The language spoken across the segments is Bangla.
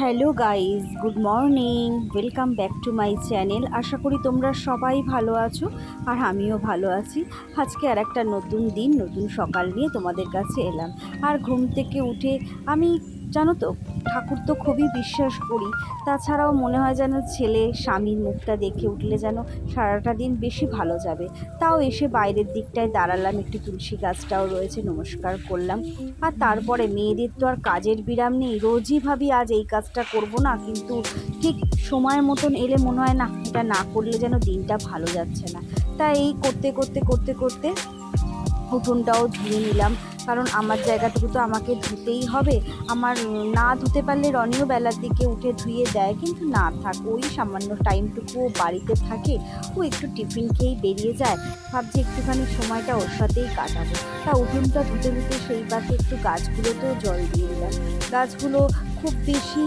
Hello guys good morning, welcome back to my channel. আশা করি তোমরা সবাই ভালো আছো আর আমিও ভালো আছি। আজকে আর একটা নতুন দিন, নতুন সকাল নিয়ে তোমাদের কাছে এলাম। আর ঘুম থেকে উঠে আমি জানো তো, ঠাকুর তো খুবই বিশ্বাস করি তাছাড়াও মনে হয় যেন ছেলে স্বামীর মুখটা দেখে উঠলে যেন সারাটা দিন বেশি ভালো যাবে। তাও এসে বাইরের দিকটায় দাঁড়ালাম, একটু তুলসী গাছটাও রয়েছে, নমস্কার করলাম। আর তারপরে মেয়েদের তো আর কাজের বিরাম নেই। রোজই ভাবি আজ এই কাজটা করব না, কিন্তু ঠিক সময় মতন এলে মনে হয় না, এটা না করলে যেন দিনটা ভালো যাচ্ছে না। তাই এই করতে করতে করতে করতে উঠোনটাও ধুয়ে নিলাম। কারণ আমার জায়গাটুকু তো আমাকে ধুতেই হবে। আমার না ধুতে পারলে রনিও বেলার দিকে উঠে ধুয়ে দেয়, কিন্তু না থাক, ওই সামান্য টাইমটুকু বাড়িতে থাকে, ও একটু টিফিন খেয়েই বেরিয়ে যায়। ভাবছি একটুখানি সময়টা ওর সাথেই কাটাবো। তা উঠোনটা ধুতে ধুতে সেই পাশে একটু গাছগুলোতেও জল দিয়ে দিলাম। গাছগুলো খুব বেশি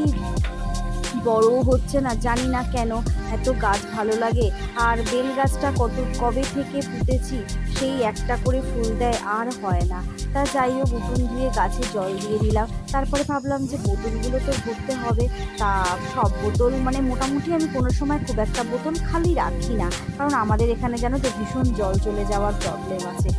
বড়ও হচ্ছে না, জানি না কেন এত গাছ ভালো লাগে। আর বেল গাছটা কত, কবে থেকে পুঁতেছি সেই একটা করে ফুল দেয় আর হয় না। তা যাই হোক, উঠোন ধুয়ে গাছে জল দিয়ে দিলাম। তারপরে ভাবলাম যে বোতলগুলো তো ভরতে হবে। তা সব বোতল মানে মোটামুটি আমি কোনো সময় খুব একটা বোতল খালি রাখি না। কারণ আমাদের এখানে জানো তো ভীষণ জল চলে যাওয়ার প্রবলেম আছে।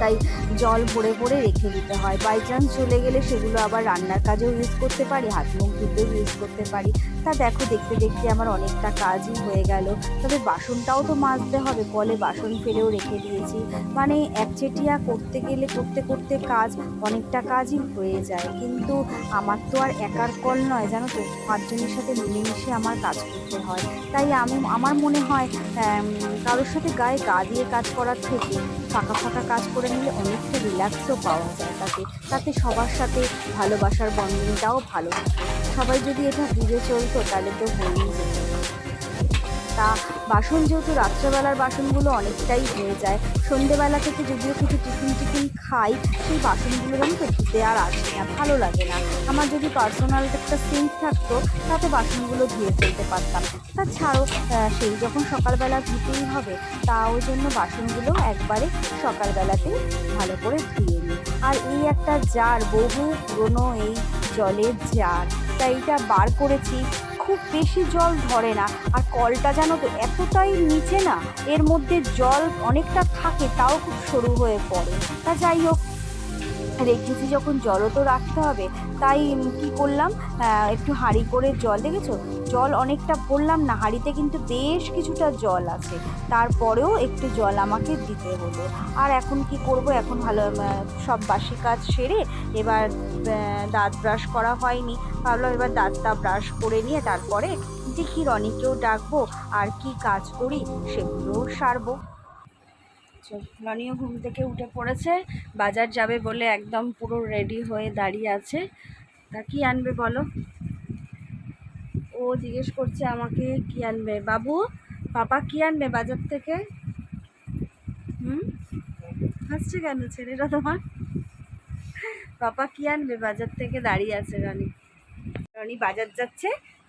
তাই জল ভরে ভরে রেখে দিতে হয়। বাই চান্স চলে গেলে সেগুলো আবার রান্নার কাজেও ইউজ করতে পারি, হাত মুখ ধুতেও ইউজ করতে পারি। তা দেখো, দেখতে দেখতে আমার অনেকটা কাজই হয়ে গেল। তবে বাসনটাও তো মাজতে হবে কলে বাসন ফেলেও রেখে দিয়েছি। মানে একচেটিয়া করতে গেলে, করতে করতে কাজ অনেকটা কাজই হয়ে যায়। কিন্তু আমার তো আর একার কল নয়, জানো তো? পাঁচজনের সাথে মিলেমিশে আমার কাজ করতে হয়। তাই আমি, আমার মনে হয় কারোর সাথে গায়ে গা দিয়ে কাজ করার থেকে ফাঁকা ফাঁকা কাজ করে নিলে অনেকটা রিল্যাক্সও পাওয়া যায় তাতে। তাতে সবার সাথে ভালোবাসার বন্ধনটাও ভালো সবাই যদি এটা বুঝে চলতো তাহলে তো হয়েই যেত তা বাসন যেহেতু রাত্রেবেলার বাসনগুলো অনেকটাই হয়ে যায়, সন্ধেবেলা থেকে যদিও কিছু টিফিন টিফিন খাই, সেই বাসনগুলো যেন তো ধুতে আর আসে না, ভালো লাগে না। আমার যদি পার্সোনাল একটা সিঙ্ক থাকতো, তাতে বাসনগুলো ধুয়ে ফেলতে পারতাম। তা ছাড়ো সেই যখন সকালবেলা ধুতেই হবে, তা ওই জন্য বাসনগুলো একবারে সকালবেলাতে ভালো করে ধুয়ে নিই। আর এই একটা জার, বহু পুরনো এই জলের জার। তা এইটা বার করেছি, খুব বেশি জল ধরে না। আর কলটা জানো তো এতটাই নিচে না, এর মধ্যে জল অনেকটা থাকে, তাও খুব সরু হয়ে পড়ে। তা যাই হোক, রেখেছি যখন জলও তো রাখতে হবে। তাই কি করলাম? একটু হাঁড়ি করে জল, দেখেছ? জল অনেকটা ভরলাম না হাঁড়িতে কিন্তু বেশ কিছুটা জল আছে। তারপরেও একটু জল আমাকে দিতে হলো। আর এখন কি করব? এখন ভালো সব বাসি কাজ সেরে এবার দাঁত ব্রাশ করা হয়নি। ভাবলাম এবার দাঁতটা ব্রাশ করে নিয়ে তারপরে দেখি রনিকেও ডাকবো আর কি কাজ করি সেগুলোও সারবো। চল, রনিও ঘুম থেকে উঠে পড়েছে বাজার যাবে বলে একদম পুরো রেডি হয়ে দাঁড়িয়ে আছে। তা কি আনবে বলো? ও জিজ্ঞেস করছে আমাকে কি আনবে। বাবু, পাপা কি আনবে বাজার থেকে? হুম? হাসছে কেন ছেলেটা তোমার? পাপা কি আনবে বাজার থেকে? দাঁড়িয়ে আছে রনি। রনি বাজার যাচ্ছে।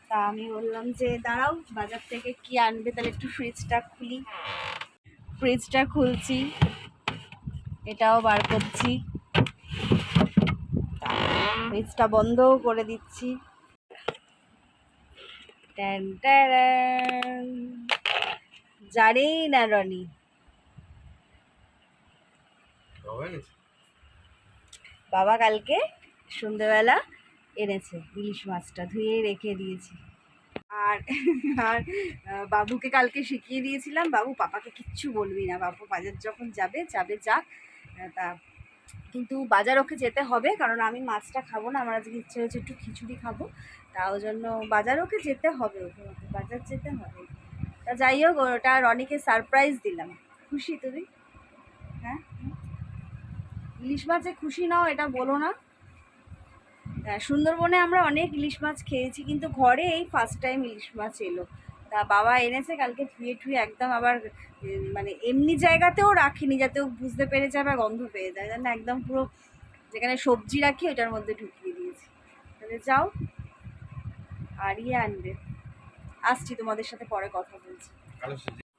তা আমি বললাম যে, দাঁড়াও, বাজার থেকে কি আনবে? তাহলে একটু ফ্রিজটা খুলি। ফ্রিজটা খুলছি। এটাও বার করছি। ফ্রিজটা বন্ধও করে দিচ্ছি। জানেই না রনি। বাবা কালকে সন্ধ্যেবেলা এনেছে ইলিশ মাছটা ধুয়ে রেখে দিয়েছি। আর আর বাবুকে কালকে শিখিয়ে দিয়েছিলাম। বাবু পাপাকে কিচ্ছু বলবি না। বাবু বাজার যখন যাবে যাবে যাক। তা কিন্তু বাজার ওকে যেতে হবে কারণ আমি মাছটা খাব না আমার আজকে ইচ্ছে হয়েছে একটু খিচুড়ি খাব। তা ওই জন্য বাজার ওকে যেতে হবে ওকে বাজার যেতে হবে। তা যাই হোক ওটা রনিকে সারপ্রাইজ দিলাম। খুশি তুমি? হ্যাঁ? ইলিশ মাছে খুশি নাও এটা বলো না। হ্যাঁ, সুন্দরবনে আমরা অনেক ইলিশ মাছ খেয়েছি কিন্তু ঘরে এই ফার্স্ট টাইম ইলিশ মাছ এলো। তা বাবা এনেছে কালকে ধুয়ে ঠুয়ে একদম আবার মানে এমনি জায়গাতেও রাখিনি যাতে ও বুঝতে পেরে যায় বা গন্ধ পেয়ে যায়। জানো একদম পুরো যেখানে সবজি রাখি ওটার মধ্যে ঢুকিয়ে দিয়েছি। তাহলে যাও আর ইয়ে আনবে। আসছি তোমাদের সাথে পরে কথা বলছি।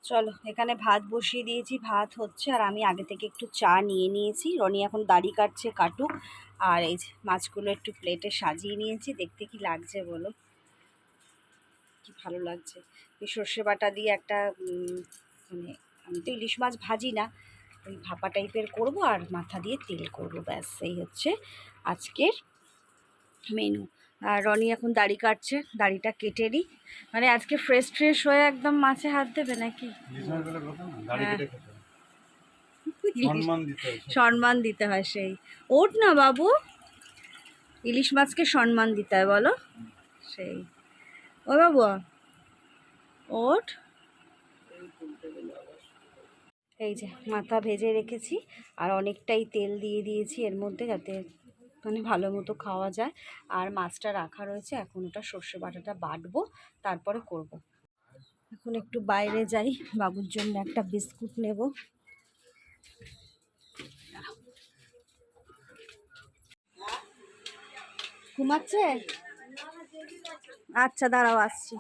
চলো এখানে ভাত বসিয়ে দিয়েছি ভাত হচ্ছে আর আমি আগে থেকে একটু চা নিয়ে নিয়েছি। রনি এখন দাড়ি কাটছে কাটুক। আর এই মাছগুলো একটু প্লেটে সাজিয়ে নিয়েছি দেখতে কি লাগছে বলো? কি ভালো লাগছে? এই সর্ষে বাটা দিয়ে একটা মানে আমি তো ইলিশ মাছ ভাজি না ওই ভাপা টাইপের করব আর মাথা দিয়ে তেল করব ব্যাস এই হচ্ছে আজকের মেনু আর রনি এখন দাড়ি কাটছে দাড়িটা কেটে নিই। মানে আজকে ফ্রেশ ফ্রেশ হয়ে একদম মাছে হাত দেবে নাকি? হ্যাঁ। সম্মান দিতে হয় সম্মান দিতে হয় সেই। ওঠ না বাবু। ইলিশ মাছকে সম্মান দিতে হয় বলো। সেই। ও বাবু। ওঠ। এই যে, মাথা ভেজে রেখেছি আর অনেকটাই তেল দিয়ে দিয়েছি এর মধ্যে যাতে মানে ভালো মতো খাওয়া যায়। আর মাছটা রাখা রয়েছে, এখন ওটা সর্ষে বাটাটা বাটবো, তারপরে করব। এখন একটু বাইরে যাই, বাবুর জন্য একটা বিস্কুট নেব। ঘুমাচ্ছে? আচ্ছা দাঁড়াও, আসছি।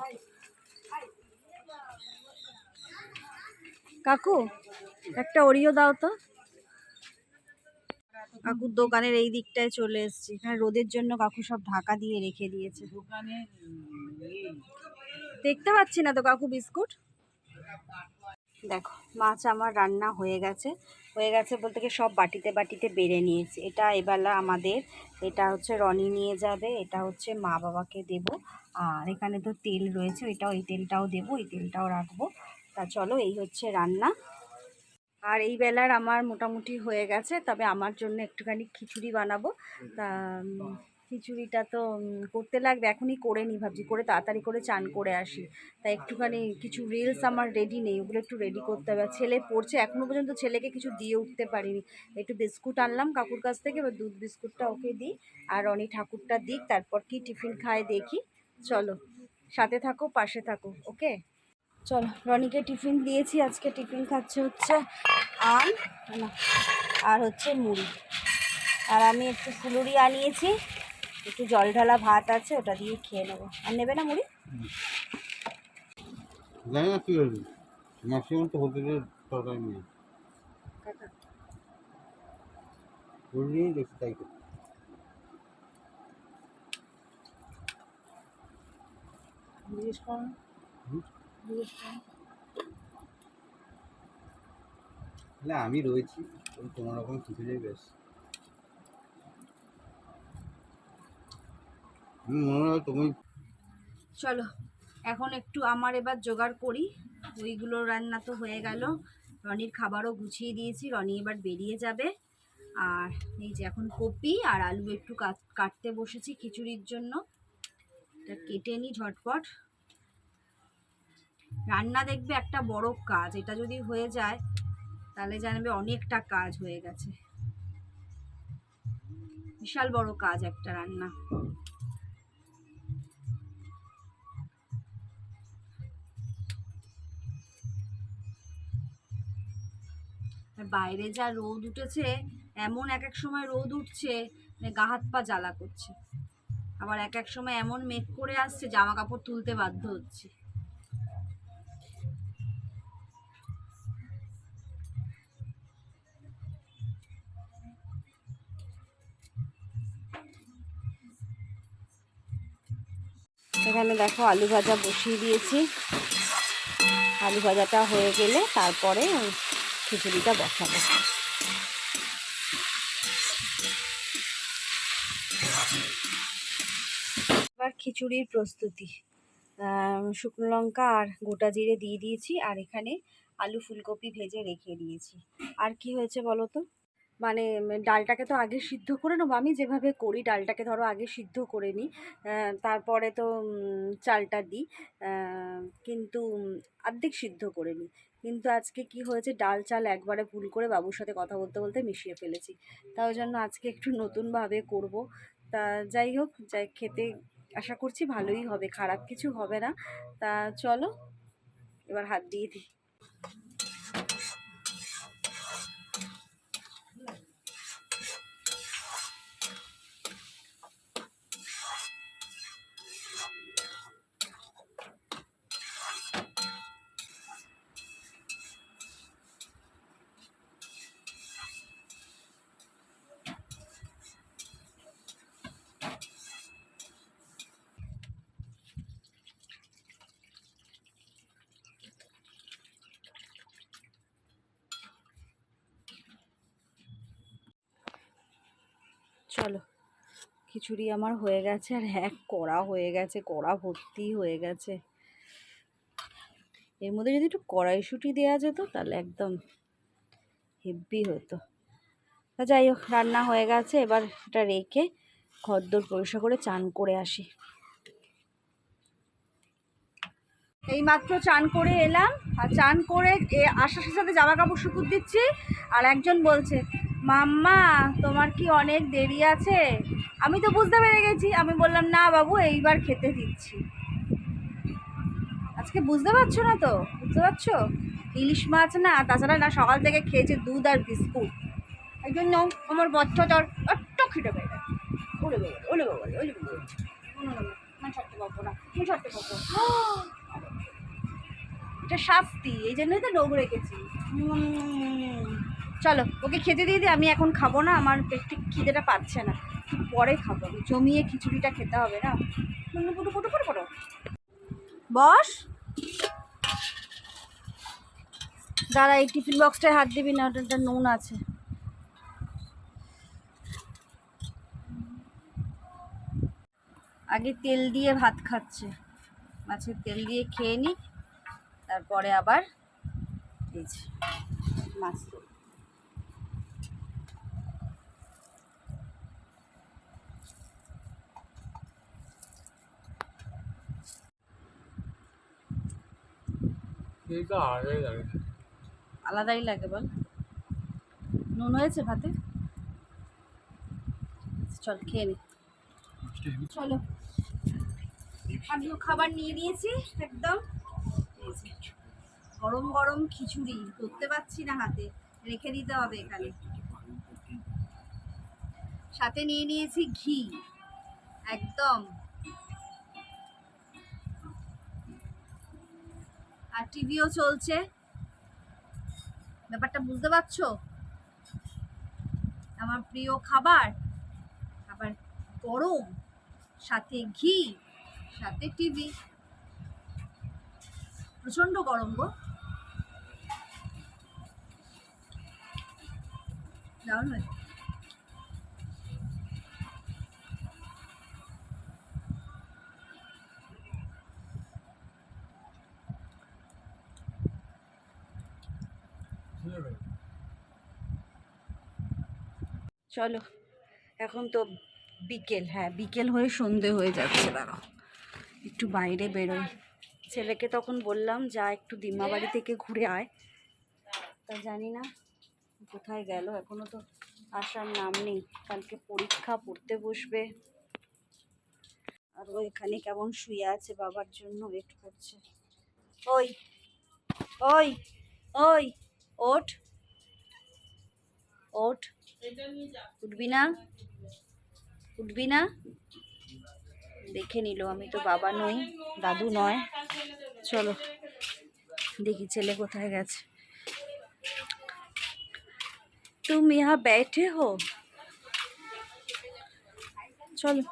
কাকু, একটা ওরিও দাও তো। কাকুর দোকানের এই দিকটায় চলে এসেছি। এখানে রোদের জন্য কাকু সব ঢাকা দিয়ে রেখে দিয়েছে। দোকানে দেখতে পাচ্ছি না তো কাকু বিস্কুট? দেখো, মাছ আমার রান্না হয়ে গেছে। হয়ে গেছে বলতে কি সব বাটিতে বাটিতে বেড়ে নিয়েছি। এটা এবেলা আমাদের, এটা হচ্ছে রনি নিয়ে যাবে, এটা হচ্ছে মা বাবাকে দেব। আর এখানে তো তেল রয়েছে, ওইটাও, এই তেলটাও দেবো, এই তেলটাও রাখব। তা চলো, এই হচ্ছে রান্না। আর এই বেলার আমার মোটামুটি হয়ে গেছে, তবে আমার জন্য একটুখানি খিচুড়ি বানাবো। তা খিচুড়িটা তো করতে লাগবে, এখনই করে নিই ভাবছি, করে তাড়াতাড়ি করে চান করে আসি। তাই একটুখানি কিছু রিলস আমার রেডি নেই, ওগুলো একটু রেডি করতে হবে। ছেলে পড়ছে এখনও পর্যন্ত ছেলেকে কিছু দিয়ে উঠতে পারিনি। একটু বিস্কুট আনলাম কাকুর কাছ থেকে, এবার দুধ বিস্কুটটা ওকে দিই, আর অনি ঠাকুরটা দিক, তারপর কি টিফিন খায় দেখি। চলো সাথে থাকো পাশে থাকো ওকে? চলো রনিকে টিফিন দিয়েছি আজকে টিফিন খাচ্ছে হচ্ছে আম আর হচ্ছে মুড়ি। আর আমি একটু ফুলুরি আনিয়েছি একটু জল ঢালা ভাত আছে ওটা দিয়ে খেয়ে নেব। আর নেবে না মুড়ি? জানি না কি ম্যাক্সিমাম তো হোটেলের তরকারি তাই করতে। জিজ্ঞেস করুন হুম? জিজ্ঞেস করুন তাহলে আমি রয়েছি। কোনো রকম কিছু যাই বেশ মনে হয় তুমি চলো এখন একটু আমার এবার জোগাড় করি। ওইগুলো রান্না তো হয়ে গেল। রনির খাবারও গুছিয়ে দিয়েছি। রনি এবার বেরিয়ে যাবে। আর এই যে এখন কপি আর আলু একটু কাট- কাটতে বসেছি খিচুড়ির জন্য। এটা কেটে নিই ঝটপট। রান্না দেখবে একটা বড় কাজ, এটা যদি হয়ে যায়, তাহলে জানবে অনেকটা কাজ হয়ে গেছে। বিশাল বড় কাজ একটা রান্না। বাইরে যা রোদ উঠেছে, এমন এক এক সময় রোদ উঠছে মানে গা হাত পা জ্বালা করছে। আবার এক এক সময় এমন মেঘ করে আসছে জামা কাপড় তুলতে বাধ্য হচ্ছে। এখানে দেখো আলু ভাজা বসিয়ে দিয়েছি। আলু ভাজাটা হয়ে গেলে তারপরে খিচুড়িটা বসাবো। এবার খিচুড়ির প্রস্তুতি। শুকনো লঙ্কা আর গোটা জিরে দিয়ে দিয়েছি আর এখানে আলু ফুলকপি ভেজে রেখে দিয়েছি। আর কি হয়েছে বলো তো? মানে ডালটাকে তো আগে সিদ্ধ করে নেব। আমি যেভাবে করি ডালটাকে ধরো আগে সিদ্ধ করে নিই তারপরে তো চালটা দিই কিন্তু অর্ধেক সিদ্ধ করে নিই। কিন্তু আজকে কি হয়েছে, ডাল চাল একবারে ভুল করে বাবুর সাথে কথা বলতে বলতে মিশিয়ে ফেলেছি। তাই জন্য আজকে একটু নতুনভাবে করব। তা যাই হোক, যাই খেতে আশা করছি ভালোই হবে, খারাপ কিছু হবে না। তা চলো, এবার হাত দিয়ে দিই। খিচুড়ি আমার হয়ে গেছে আর এক কড়া হয়ে গেছে, কড়া ভর্তি হয়ে গেছে। এর মধ্যে যদি একটু কড়াইশুঁটি দেওয়া যেত তাহলে একদম হেভি হতো। তা যাই হোক, রান্না হয়ে গেছে, এবার এটা রেখে ঘরদোর পরিষ্কার করে চান করে আসি। এই মাত্র চান করে এলাম, আর চান করে আসার সাথে জামা কাপড় শুকুর দিচ্ছি, আর একজন বলছে মাম্মা, তোমার কি অনেক দেরি আছে? আমি তো বুঝতে পেরে গেছি। আমি বললাম, না বাবু, এইবার খেতে দিচ্ছি। আজকে বুঝতে পারছ না তো? বুঝতে পারছ? ইলিশ মাছ না, তাছাড়া না, সকাল থেকে খেয়েছে দুধ আর বিস্কুট। এই জন্য আমার বাচ্চাটার একটু খেটে পেয়ে গেছে। ওলে ওলে এটা শাস্তি, এই জন্যই তো লোক রেখেছি। চলো, ওকে খেতে দিয়ে দিই আমি এখন খাব না, আমার পেটটি খিদেটা পাচ্ছে না। পরে খাব জমিয়ে খিচুড়িটা খেতে হবে না? পুটু পুটু পুটু পুটু বস। দাঁড়া, এই টিফিন বক্সটায় হাত দিবি না ওটা নুন আছে। আগে তেল দিয়ে ভাত খাচ্ছে। মাছের তেল দিয়ে খেয়ে নি, তারপরে আবার মাছ আগে লাগে। আলাদাই লাগে বল। নুন হয়েছে ভাতে? চল খেয়ে নি। চলো। আমিও খাবার নিয়ে নিয়েছি একদম। গরম গরম খিচুড়ি ধরতে পারছি না হাতে। রেখে দিতে হবে এখানে। সাথে নিয়ে নিয়েছি ঘি। একদম। আর টিভিও চলছে। ব্যাপারটা বুঝতে পারছ? আমার প্রিয় খাবার, আবার গরম, সাথে ঘি, সাথে টিভি। প্রচণ্ড গরম গো। দারুণ হয়েছে। চলো, এখন তো বিকেল হ্যাঁ বিকেল হয়ে সন্ধে হয়ে যাচ্ছে, দাঁড়াও। একটু বাইরে বেরোয় ছেলেকে তখন বললাম, যা একটু দিম্মা বাড়ি থেকে ঘুরে আয়। তা জানি না, কোথায় গেল, এখনও তো আসার নাম নেই। কালকে পরীক্ষা, পড়তে বসবে। আর ও এখানে কেমন শুয়ে আছে বাবার জন্য ওয়েট করছে। ওই ওই ওই, ওঠ ওঠ। উঠবি না উঠবি না দেখে নিল আমি তো বাবা নই দাদু নয় চলো দেখি ছেলে কোথায় গেছে तुम यहाँ बैठे हो চলো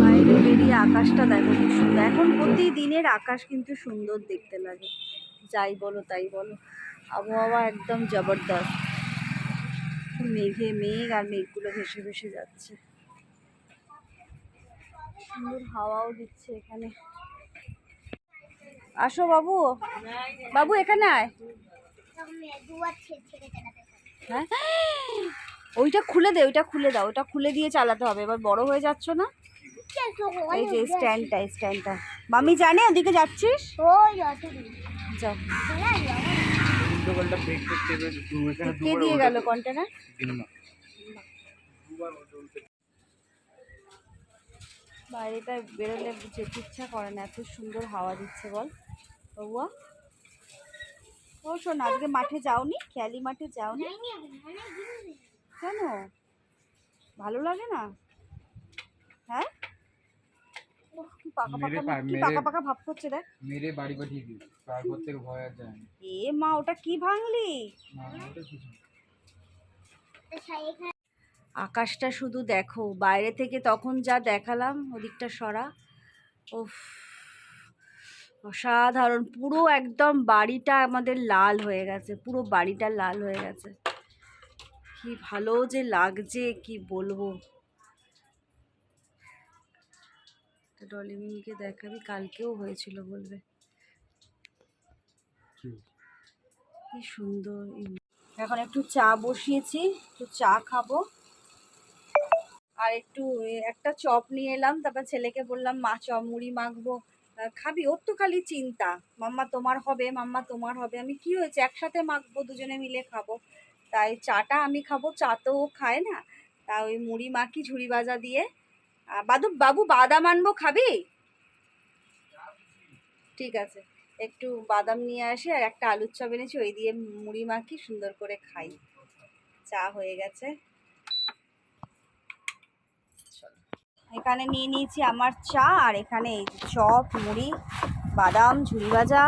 বাইরে বেরিয়ে আকাশটা দেখো কি সুন্দর এখন প্রতিদিনের আকাশ কিন্তু সুন্দর দেখতে লাগে যাই বলো, তাই বলো। আবহাওয়া একদম জবরদস্ত। মেঘে মেঘ আর মেঘগুলো ভেসে ভেসে যাচ্ছে। সুন্দর হাওয়াও দিচ্ছে এখানে। আসো বাবু। বাবু, এখানে আয়। হ্যাঁ? ওইটা খুলে দে, ওইটা খুলে দাও, ওইটা খুলে দিয়ে চালাতে হবে। এবার বড় হয়ে যাচ্ছ না? এই যে স্ট্যান্ডটা স্ট্যান্ডটা। মামি জানে, ওদিকে যাচ্ছিস? যা দোকানটা ব্রেক করতে হবে দু এখানে কে দিয়ে গেল কন্টেনার বাইরেটা বেরোলে যেতে ইচ্ছা করে না এত সুন্দর হাওয়া দিচ্ছে বল। বাবুয়া। ও শোন আজকে মাঠে যাওনি? খেয়ালি মাঠে যাওনি? কেন? ভালো লাগে না? হ্যাঁ? পাকা পাকা কি পাকা পাকা ভাব করছে দেখ। মেরে বাড়ি পাঠিয়ে দিই তারপর থেকে ভয় আর যায় এ মা ওটা কি ভাঙলি। আকাশটা শুধু দেখো বাইরে থেকে তখন যা দেখালাম ওদিকটা সরা। উফ অসাধারণ পুরো একদম বাড়িটা আমাদের লাল হয়ে গেছে পুরো বাড়িটা লাল হয়ে গেছে। কি ভালো যে লাগছে কি বলব। ডলিমিনকে দেখাবি কালকেও হয়েছিল বলবে। কি? সুন্দর এখন একটু চা বসিয়েছি একটু চা খাব। আর একটু একটা চপ নিয়ে এলাম তারপর ছেলেকে বললাম মা চপ মুড়ি মাখবো। খাবি? ওর তো খালি চিন্তা। মাম্মা তোমার হবে মাম্মা তোমার হবে। আমি কি হয়েছে? একসাথে মাখবো দুজনে মিলে খাব। তাই চাটা আমি খাব চা তো ও খায় না। তা ওই মুড়ি মাখি ঝুড়ি বাজা দিয়ে বাদু, বাবু বাদাম আনব খাবি? ঠিক আছে। একটু বাদাম নিয়ে আসি আর একটা আলুর চপ এনেছি, ওই দিয়ে মুড়ি মাখি, সুন্দর করে খাই। চা হয়ে গেছে। এখানে নিয়ে নিয়েছি আমার চা, আর এখানে এই চপ, মুড়ি, বাদাম, ঝুড়ি ভাজা।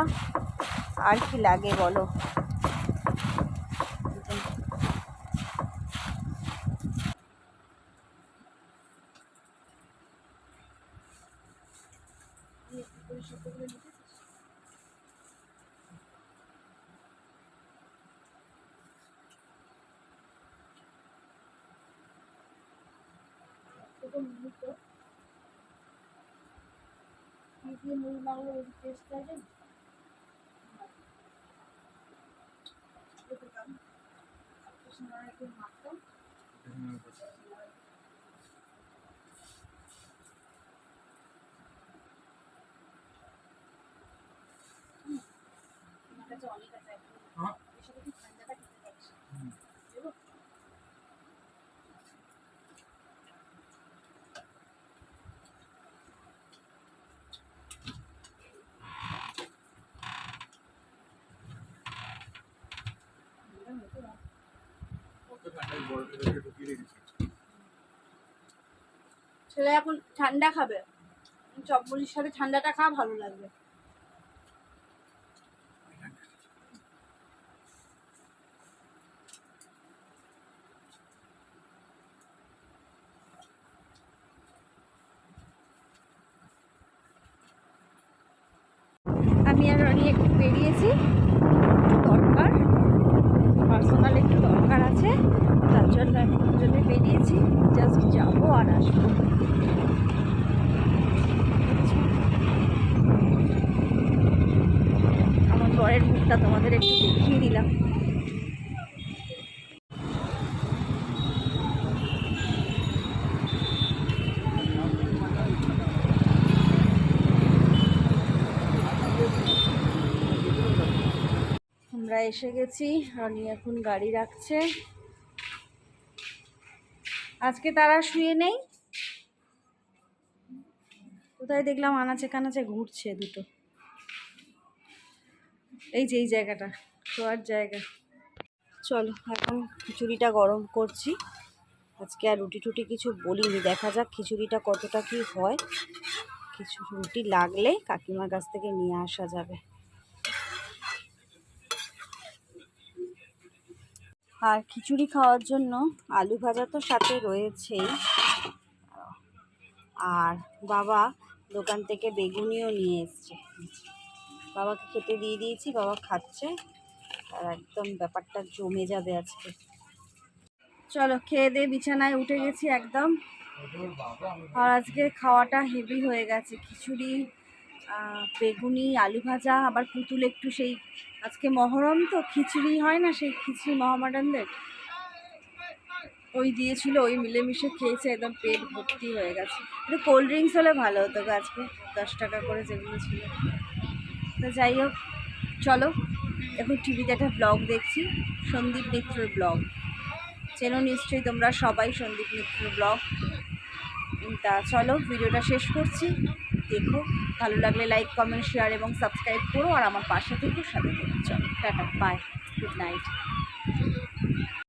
আর কি লাগে বলো? বাংলা টেস্ট আছে মাত্র ছেলে এখন ঠান্ডা খাবে। চপ মুড়ির সাথে ঠান্ডাটা খাওয়া ভালো লাগবে আমি আর রনি একটু বেরিয়েছি একটু দরকার পার্সোনাল একটু দরকার আছে তার জন্য এখন দুজনে বেরিয়েছি জাস্ট যাব আর আসব বরের মুখটা তোমাদের একটু দেখিয়ে দিলাম। আমরা এসে গেছি, রনি এখন গাড়ি রাখছে। আজকে তারা শুয়ে নেই। কোথায় দেখলাম আনাচে কানাচে ঘুরছে দুটো। এই যে, এই জায়গাটা, শোয়ার জায়গা। চলো, এখন খিচুড়িটা গরম করছি। আজকে আর রুটি টুটি কিছু বলিনি, দেখা যাক খিচুড়িটা কতটা কি হয়। কিছু রুটি লাগলে কাকিমার কাছ থেকে নিয়ে আসা যাবে। আর খিচুড়ি খাওয়ার জন্য আলু ভাজা তো সাথে রয়েছেই। আর বাবা দোকান থেকে বেগুনিও নিয়ে এসছে। বাবাকে খেতে দিয়ে দিয়েছি, বাবা খাচ্ছে। আর একদম ব্যাপারটা জমে যাবে আজকে। চলো, খেয়ে দিয়ে বিছানায় উঠে গেছি একদম। আর আজকে খাওয়াটা হেভি হয়ে গেছে। খিচুড়ি বেগুনি, আলু ভাজা, আবার পুতুল একটু সেই আজকে মহরম তো, খিচুড়ি হয় না সেই খিচুড়ি মহামাডানদের ওই দিয়েছিল, ওই মিলেমিশে খেয়েছে, একদম পেট ভর্তি হয়ে গেছে। একটু কোল্ড ড্রিঙ্কস হলে ভালো হতো আজকে, দশ টাকা করে যেগুলো ছিল। তো যাই হোক, চলো। এখন টিভিতে একটা ব্লগ দেখছি, সন্দীপ মিত্রর ব্লগ চেনো নিশ্চয়ই তোমরা সবাই সন্দীপ মিত্রর ব্লগ তা চলো, ভিডিওটা শেষ করছি। দেখো, ভালো লাগলে লাইক কমেন্ট শেয়ার এবং সাবস্ক্রাইব করো, আর আমার পাশে থেকে সাথে চলো, টাটা বাই গুড নাইট